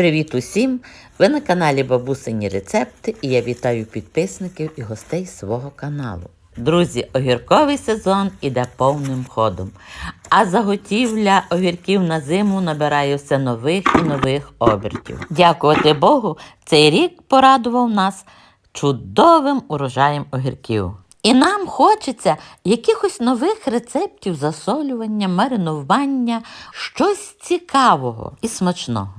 Привіт усім! Ви на каналі Бабусині Рецепти і я вітаю підписників і гостей свого каналу. Друзі, огірковий сезон іде повним ходом, а заготівля огірків на зиму набирає все нових і нових обертів. Дякувати Богу, цей рік порадував нас чудовим урожаєм огірків. І нам хочеться якихось нових рецептів засолювання, маринування, щось цікавого і смачного.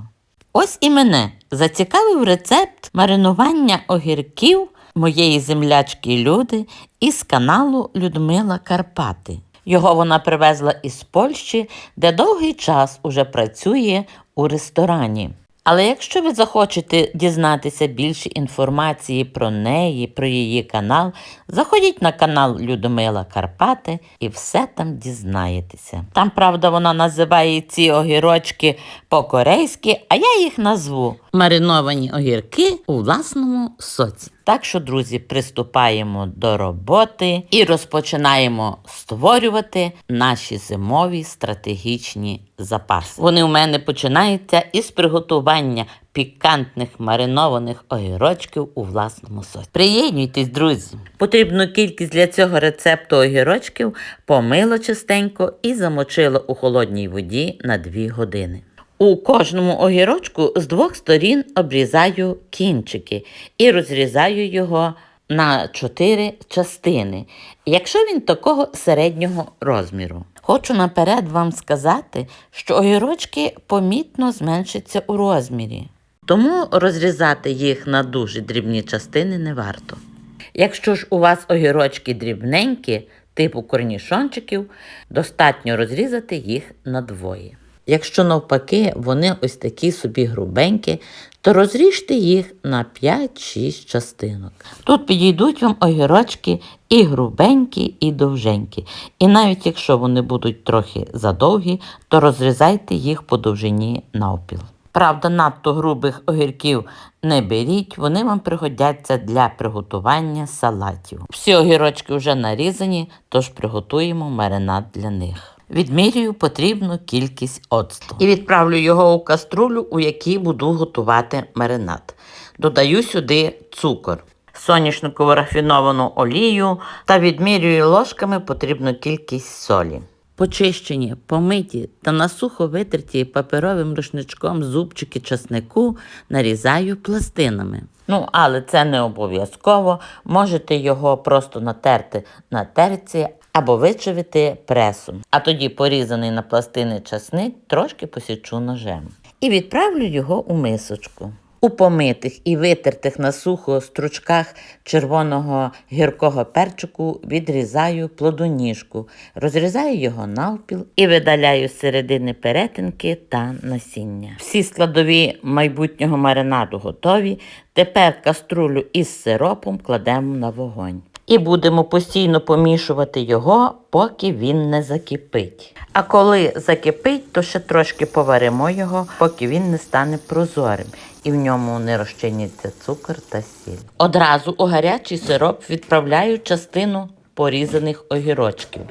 Ось і мене зацікавив рецепт маринування огірків моєї землячки Люди із каналу Людмила Карпати. Його вона привезла із Польщі, де довгий час уже працює у ресторані. Але якщо ви захочете дізнатися більше інформації про неї, про її канал, заходіть на канал Людмила Карпати і все там дізнаєтеся. Там, правда, вона називає ці огірочки по-корейськи, а я їх назву мариновані огірки у власному соці. Так що, друзі, приступаємо до роботи і розпочинаємо створювати наші зимові стратегічні запаси. Вони у мене починаються із приготування пікантних маринованих огірочків у власному соці. Приєднуйтесь, друзі! Потрібну кількість для цього рецепту огірочків помило частенько і замочило у холодній воді на 2 години. У кожному огірочку з двох сторін обрізаю кінчики і розрізаю його на чотири частини, якщо він такого середнього розміру. Хочу наперед вам сказати, що огірочки помітно зменшаться у розмірі, тому розрізати їх на дуже дрібні частини не варто. Якщо ж у вас огірочки дрібненькі, типу корнішончиків, достатньо розрізати їх на двоє. Якщо навпаки вони ось такі собі грубенькі, то розріжте їх на 5-6 частинок. Тут підійдуть вам огірочки і грубенькі, і довженькі. І навіть якщо вони будуть трохи задовгі, то розрізайте їх по довжині навпіл. Правда, надто грубих огірків не беріть, вони вам пригодяться для приготування салатів. Всі огірочки вже нарізані, тож приготуємо маринад для них. Відмірюю потрібну кількість оцту і відправлю його у каструлю, у якій буду готувати маринад. Додаю сюди цукор, соняшникову рафіновану олію та відмірюю ложками потрібну кількість солі. Почищені, помиті та насухо витерті паперовим рушничком зубчики часнику нарізаю пластинами. Ну, але це не обов'язково. Можете його просто натерти на терці або вичавити пресом. А тоді порізаний на пластини часник трошки посічу ножем. І відправлю його у мисочку. У помитих і витертих на сухо стручках червоного гіркого перчику відрізаю плодоніжку, розрізаю його навпіл і видаляю з середини перетинки та насіння. Всі складові майбутнього маринаду готові. Тепер каструлю із сиропом кладемо на вогонь. І будемо постійно помішувати його, поки він не закипить. А коли закипить, то ще трошки поваримо його, поки він не стане прозорим і в ньому не розчиняться цукор та сіль. Одразу у гарячий сироп відправляю частину порізаних огірочків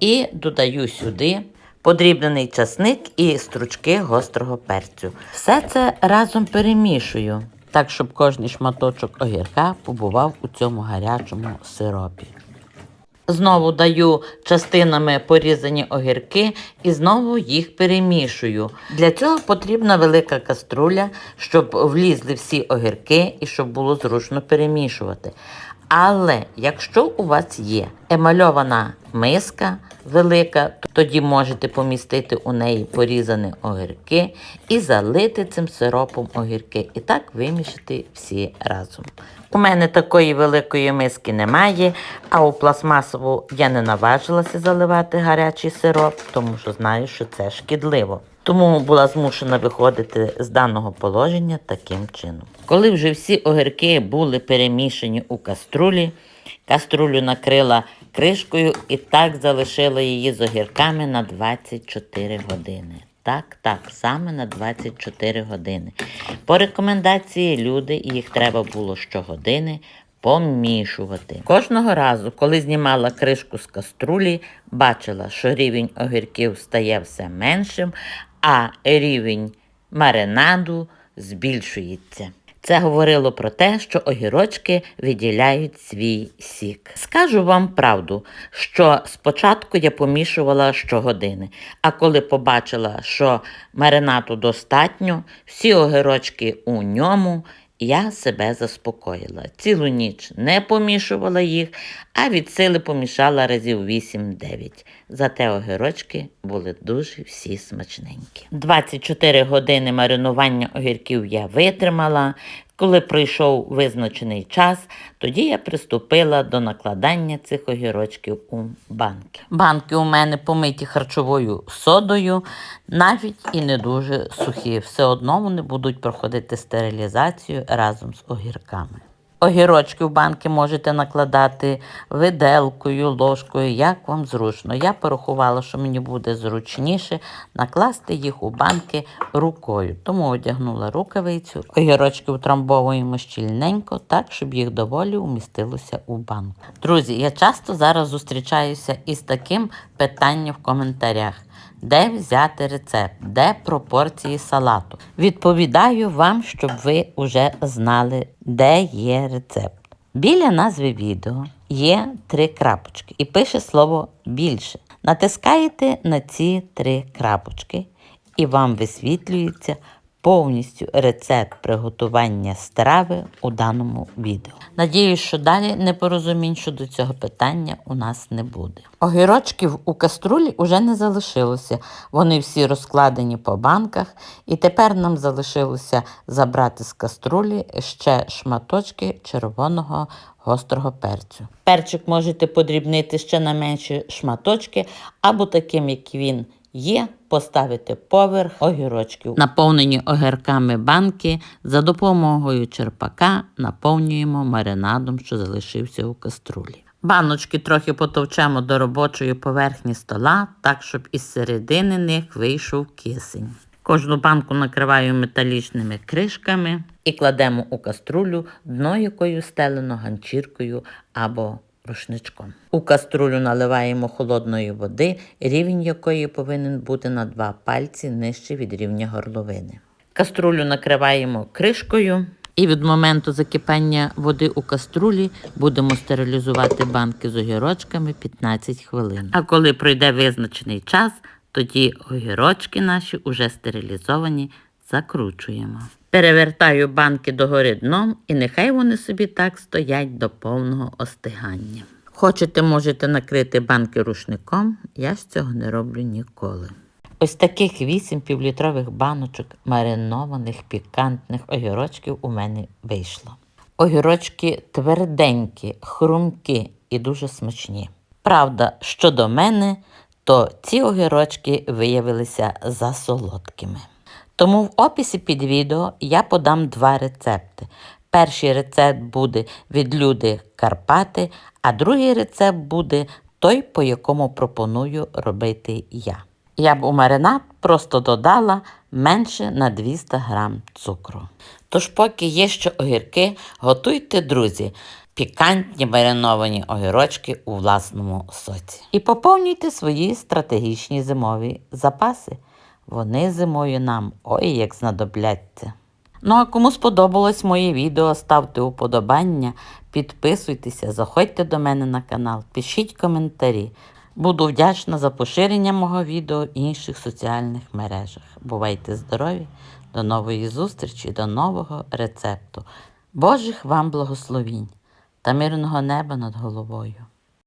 і додаю сюди подрібнений часник і стручки гострого перцю. Все це разом перемішую, так щоб кожний шматочок огірка побував у цьому гарячому сиропі. Знову даю частинами порізані огірки і знову їх перемішую. Для цього потрібна велика каструля, щоб влізли всі огірки і щоб було зручно перемішувати. Але якщо у вас є емальована миска велика, тоді можете помістити у неї порізані огірки і залити цим сиропом огірки. І так вимішати всі разом. У мене такої великої миски немає, а у пластмасову я не наважилася заливати гарячий сироп, тому що знаю, що це шкідливо. Тому була змушена виходити з даного положення таким чином. Коли вже всі огірки були перемішані у каструлі, каструлю накрила кришкою і так залишила її з огірками на 24 години. Так, так, саме на 24 години. По рекомендації люди, їх треба було щогодини помішувати. Кожного разу, коли знімала кришку з каструлі, бачила, що рівень огірків стає все меншим, а рівень маринаду збільшується. Це говорило про те, що огірочки виділяють свій сік. Скажу вам правду, що спочатку я помішувала щогодини, а коли побачила, що маринату достатньо, всі огірочки у ньому, я себе заспокоїла. Цілу ніч не помішувала їх, а від сили помішала разів 8-9. Зате огірочки були дуже всі смачненькі. 24 години маринування огірків я витримала. Коли пройшов визначений час, тоді я приступила до накладання цих огірочків у банки. Банки у мене помиті харчовою содою, навіть і не дуже сухі. Все одно вони будуть проходити стерилізацію разом з огірками. Огірочки в банки можете накладати виделкою, ложкою, як вам зручно. Я порахувала, що мені буде зручніше накласти їх у банки рукою. Тому одягнула рукавицю. Огірочки утрамбовуємо щільненько, так, щоб їх доволі умістилося у банку. Друзі, я часто зараз зустрічаюся із таким питанням в коментарях. Де взяти рецепт, де пропорції салату? Відповідаю вам, щоб ви вже знали, де є рецепт. Біля назви відео є три крапочки і пише слово більше. Натискаєте на ці три крапочки, і вам висвітлюється повністю рецепт приготування страви у даному відео. Надіюсь, що далі непорозумінь щодо цього питання у нас не буде. Огірочків у каструлі уже не залишилося. Вони всі розкладені по банках, і тепер нам залишилося забрати з каструлі ще шматочки червоного гострого перцю. Перчик можете подрібнити ще на менші шматочки, або таким, як він є, поставити поверх огірочків. Наповнені огірками банки за допомогою черпака наповнюємо маринадом, що залишився у каструлі. Баночки трохи потовчемо до робочої поверхні стола, так, щоб із середини них вийшов кисень. Кожну банку накриваю металічними кришками і кладемо у каструлю, дно якою стелено ганчіркою або рушничком. У каструлю наливаємо холодної води, рівень якої повинен бути на два пальці нижче від рівня горловини. Каструлю накриваємо кришкою. І від моменту закипання води у каструлі будемо стерилізувати банки з огірочками 15 хвилин. А коли пройде визначений час, тоді огірочки наші уже стерилізовані, закручуємо. Перевертаю банки догори дном і нехай вони собі так стоять до повного остигання. Хочете, можете накрити банки рушником, я ж цього не роблю ніколи. Ось таких вісім півлітрових баночок маринованих пікантних огірочків у мене вийшло. Огірочки тверденькі, хрумкі і дуже смачні. Правда, щодо мене, то ці огірочки виявилися засолодкими. Тому в описі під відео я подам два рецепти. Перший рецепт буде від люди Карпати, а другий рецепт буде той, по якому пропоную робити я. Я б у маринад просто додала менше на 200 грам цукру. Тож, поки є ще огірки, готуйте, друзі, пікантні мариновані огірочки у власному соці. І поповнюйте свої стратегічні зимові запаси. Вони зимою нам ой як знадобляться. Ну а кому сподобалось моє відео, ставте уподобання, підписуйтеся, заходьте до мене на канал, пишіть коментарі. Буду вдячна за поширення мого відео в інших соціальних мережах. Бувайте здорові, до нової зустрічі, до нового рецепту. Божих вам благословінь та мирного неба над головою.